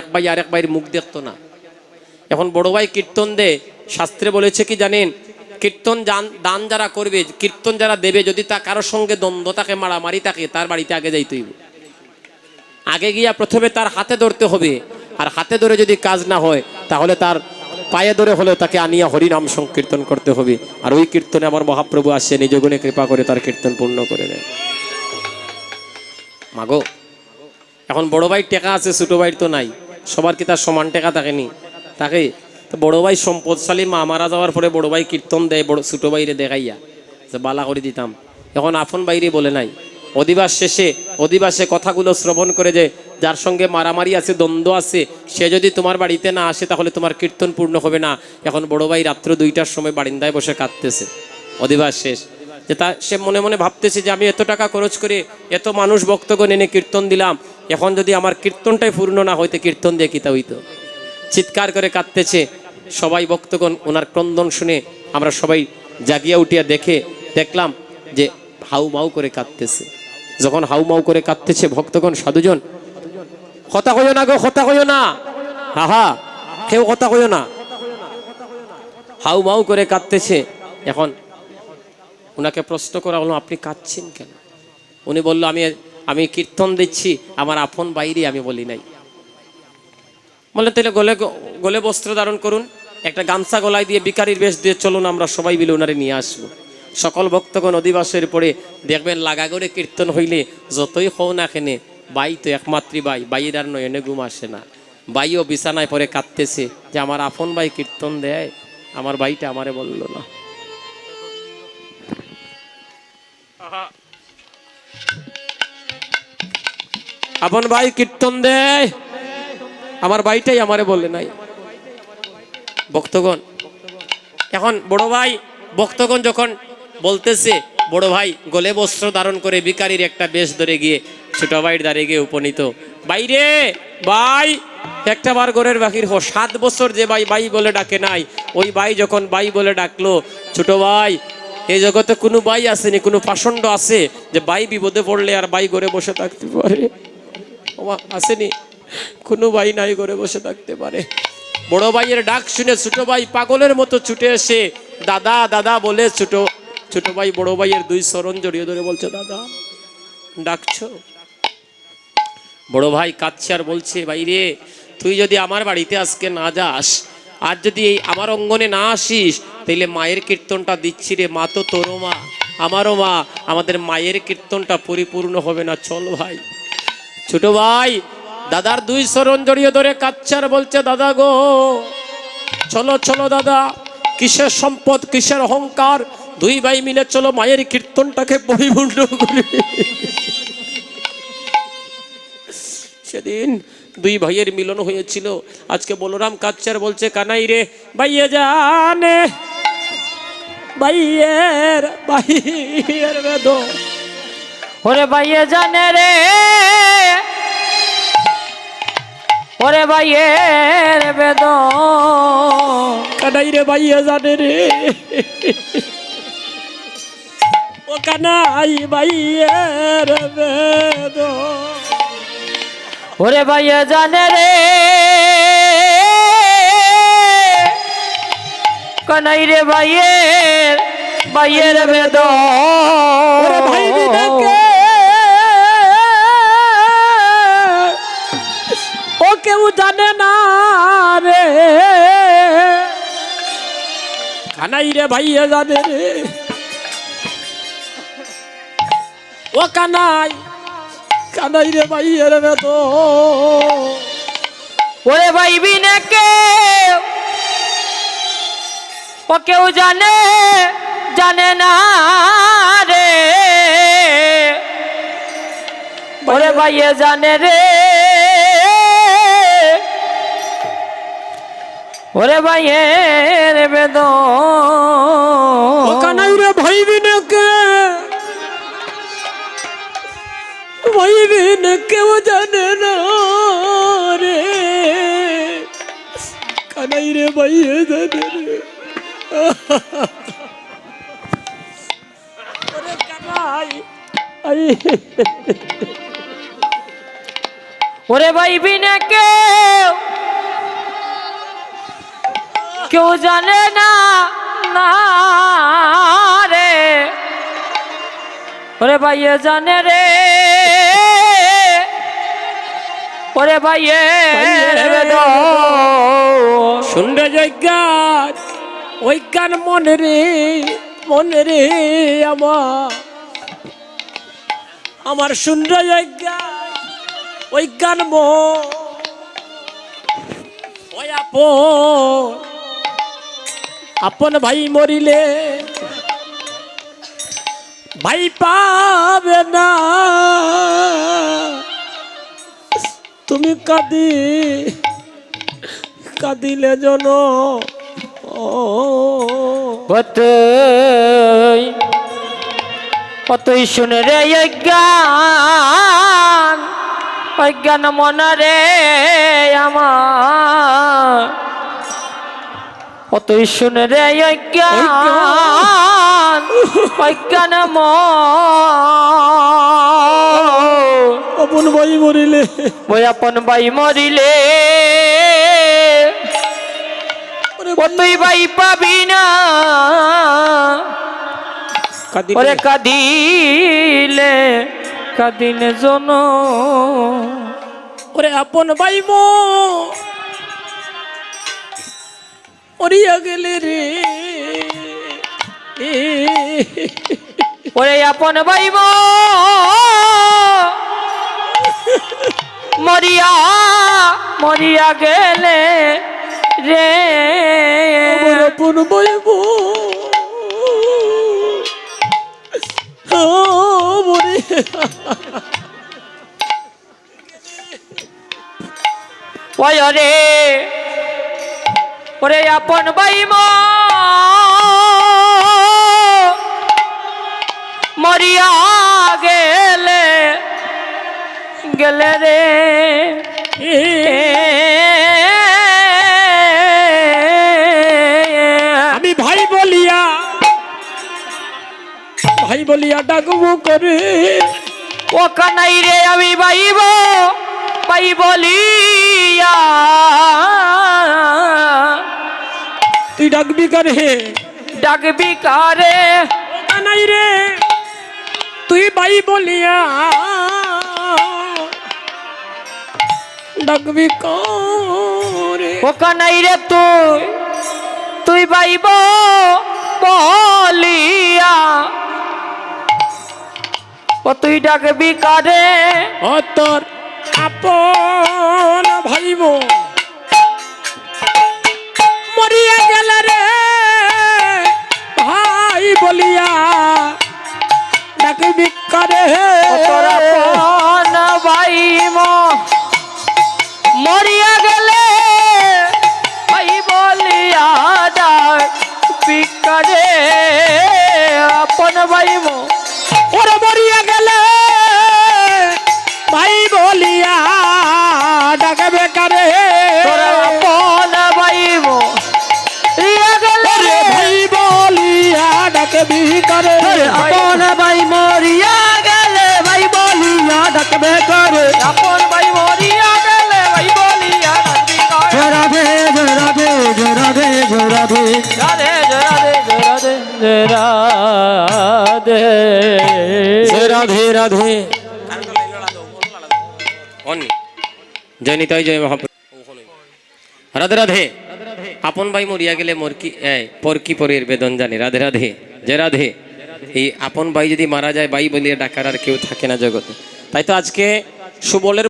এক ভাই আর এক ভাইয়ের মুখ দেখতো না। এখন বড় ভাই কীর্তন দে। শাস্ত্রে বলেছে কি জানেন? কীর্তন দান যারা করবে, কীর্তন যারা দেবে, যদি তা কারোর সঙ্গে দ্বন্দ্ব থাকে, মারামারি থাকে, তার বাড়িতে আগে যাইতে হইব। আগে গিয়া প্রথমে তার হাতে ধরতে হবে। আর হাতে ধরে যদি কাজ না হয়, তাহলে তার পায়ে ধরে হলেও তাকে আনিয়া হরিনাম সংকীর্তন করতে হবে। আর ওই কীর্তনে আমার মহাপ্রভু আসে, নিজ গুণে কৃপা করে তার কীর্তন পূর্ণ করে দেয়। মাগো, এখন বড় ভাই টেকা আছে, ছোট ভাইয়ের তো নাই। সবার কি তার সমান টেকা থাকেনি? তাকে তো বড় ভাই সম্পদশালী, মা মারা যাওয়ার পরে বড় ভাই কীর্তন দেয়, বড় ছোটো বাইরে দেখাইয়া, যে বালা করে দিতাম। এখন আপন বাইরে বলে নাই। অধিবাস শেষে অধিবাসে কথাগুলো শ্রবণ করে যে যার সঙ্গে মারামারি আছে, দ্বন্দ্ব আছে, সে যদি তোমার বাড়িতে না আসে তাহলে তোমার কীর্তন পূর্ণ হবে না। এখন বড় ভাই রাত্র দুইটার সময় বারিন্দায় বসে কাঁদতেছে। অধিবাস শেষ। যে তা সে মনে মনে ভাবতেছে যে আমি এত টাকা খরচ করে এত মানুষ ভক্তগণ এনে কীর্তন দিলাম, এখন যদি আমার কীর্তনটাই পূর্ণ না হইতে কীর্তন দিয়ে কিতা হইতো? চিৎকার করে কাঁদতেছে সবাই ভক্তগণ, ওনার ক্রন্দন শুনে আমরা সবাই জাগিয়া উঠিয়া দেখে দেখলাম যে হাউ মাউ করে কাঁদতেছে। যখন হাউ মাউ করে কাঁদতেছে ভক্তগণ, সাধুজন, কথা কইও না গো, কথা কইও না। হা হা কেউ কথা কইও না। হাউ মাউ করে কাঁদতেছে। এখন ওনাকে প্রশ্ন করা হলো, আপনি কাঁদছেন কেন? উনি বলল, আমি আমি কীর্তন দিচ্ছি, আমার আপন বাইরে আমি বলি নাই। বললেন তাহলে গলে গলে বস্ত্র ধারণ করুন, একটা গামছা গলায় দিয়ে বিকারির বেশ দিয়ে চলুন, আমরা সবাই মিলে ওনারে নিয়ে আসব। সকল ভক্তগণ অধিবাসের পরে দেখবেন লাগা করে কীর্তন হইলে যতই হও না কেনে, বাই তো একমাত্রী বাই, বাইয়ের আর নয়নে ঘুম আসে না। বাইও বিছানায় পরে কাঁদতেছে যে, আমার আপন ভাই কীর্তন দেয়, আমার বাইটা আমারে বলল না। আপন ভাই কীর্তন দেয় আমার ভাইটাই আমারে বলে নাই। ভক্তগণ, এখন বড় ভাই, ভক্তগণ যখন বলতেছে, বড় ভাই গলে বস্ত্র ধারণ করে বিকারির একটা বেশ ধরে গিয়ে, ছোট ভাইয়ের দ্বারে গিয়ে উপনীত। বাইরে ভাই, একটা বার ঘরের বাকির হো সাত বছর যে ভাই ভাই বলে ডাকে নাই, ওই ভাই যখন ভাই বলে ডাকলো, ছোট ভাই এই জগতে কোনো ভাই আসেনি, কোনো পাষণ্ড আছে যে ভাই বিপদে পড়লে আর ভাই ঘরে বসে থাকতে পারে। ওমা, আসেনি। কোনো ভাই নাই ঘরে বসে থাকতে পারে। বড় ভাইয়ের ডাক শুনে ছোট ভাই পাগলের মতো ছুটে এসে দাদা দাদা বলে ছোট ছোট ভাই বড় ভাইয়ের দুই চরণ জড়িয়ে ধরে বলছে দাদা ডাকছো? বড় ভাই কাচ্ছে আর বলছে ভাই রে তুই যদি আমার বাড়িতে আজকে না যাস আর যদি এই আমার অঙ্গনে না আসিস তাইলে মায়ের কীর্তনটা দিচ্ছি রে মা তো তোরও মা আমারও মা আমাদের মায়ের কীর্তনটা পরিপূর্ণ হবে না চল ভাই। ছোট ভাই, দাদার দুই চরণ জড়িয়ে ধরে কাচ্চার বলছে, দাদা গো, চলো চলো দাদা, কিসের সম্পদ, কিসের অহংকার? দুই ভাই মিলে চলো মায়ের কীর্তনটাকে পরিপূর্ণ করে। সেদিন দুই ভাইয়ের মিলন হয়েছিল। আজকে বলরাম কাচ্চার বলছে, কানাই রে, ভাইয়ে জানে, ভাইয়ের ভাইয়ের বেদ ওরে ভাইয়ে জানে রে। ওরে ভাইয়ের বেদ কানাই রে ভাইয়ে জানে রে। ও কানাই ভাইয়ের বেদ ওরে ভাইয়ে জানে রে। কনাই রে ভাইয়ের ভাইয়ের বেদ ওরে ভাই বিনাকে জানে না রে। কানাই রে ভাইয়ে জানে রে। ও কানাই কানাই রে ভাইয়ের বেদ ওরে ভাই, বিনে কেউ, ও কেউ জানে জানে না রে। ওরে ভাইয়ে জানে রে। ওরে ভাইয়ের বেদ ও কানাই রে ভাই বিনাকে ভাই বিন কেউ জানে না রে। কানাই রে ভাইয়ে জানে রে ওরে কানাই আই। ওরে ভাই বিনে কেউ কেউ জানে না না রে। ওরে ভাইয়ে জানে রে। ওরে ভাইয়ে বেদন শুনরে যজ্ঞান ওই গান মনে রে মনে রে আমার। আমার শুনরে যজ্ঞান ওই গান মন। ওই আপন আপন ভাই মরিলে ভাই পাবে না। তুমি কাঁদি, কাঁদিলে জন কতই কতই শুনে রে অজ্ঞান অজ্ঞান মনা রে আমার। কতই শুনে রে অজ্ঞান। অজ্ঞান। আপন ভাই মরিলে। বই আপন বাই মরিলে। কতই বাই পাবি না। ওরে কাঁদিলে কাঁদিলে জন ওরে আপন ভাই মো। মরিয়া গেলে রে। ওরে আপন ভাইব। মরিয়া মরিয়া গেলে রে। আপন ভাইব। ওরে আপন বাইব মরিয়া গেলে গেলে রে। আমি ভাই বলিয়া ভাই বলিয়া ডাকবো করে। ও কানাই রে আমি বাইব পাই বলিয়া তুই ডাকবি করে ডাকবি কারে নাই রে। তুই ভাই বলিয়া। ডাকবি করে ও কানাই রে তুই তুই বাইব বলিয়া। ও তুই ডাকবি কারে ও তোর আপন ভাইব। মো ওরে মরিয়া গেলে ভাই বলিয়া ডাকবে করে তোরা আপন ওরে ভাই বলিয়া ডাকবি করে আপন ভাই মরিয়া গেলে ভাই বলিয়া ডাকবে করে আপন ভাই মরিয়া গেলে ভাই বলিয়া ডাকবি করে রাধে রাধে রাধে রাধে রাধে রাধে রাধে রাধে রাধে রাধে। জয় নিতাই জয় মহাপ্রভু রাধে রাধে। আপন ভাই মরিয়া গেলে মরকি কি পর কি পরের বেদন জানি। রাধে রাধে জয় রাধে। এই আপন ভাই যদি মারা যায় ভাই বলিয়া ডাকার আর কেউ থাকে না জগতে। তাই তো আজকে সুবলের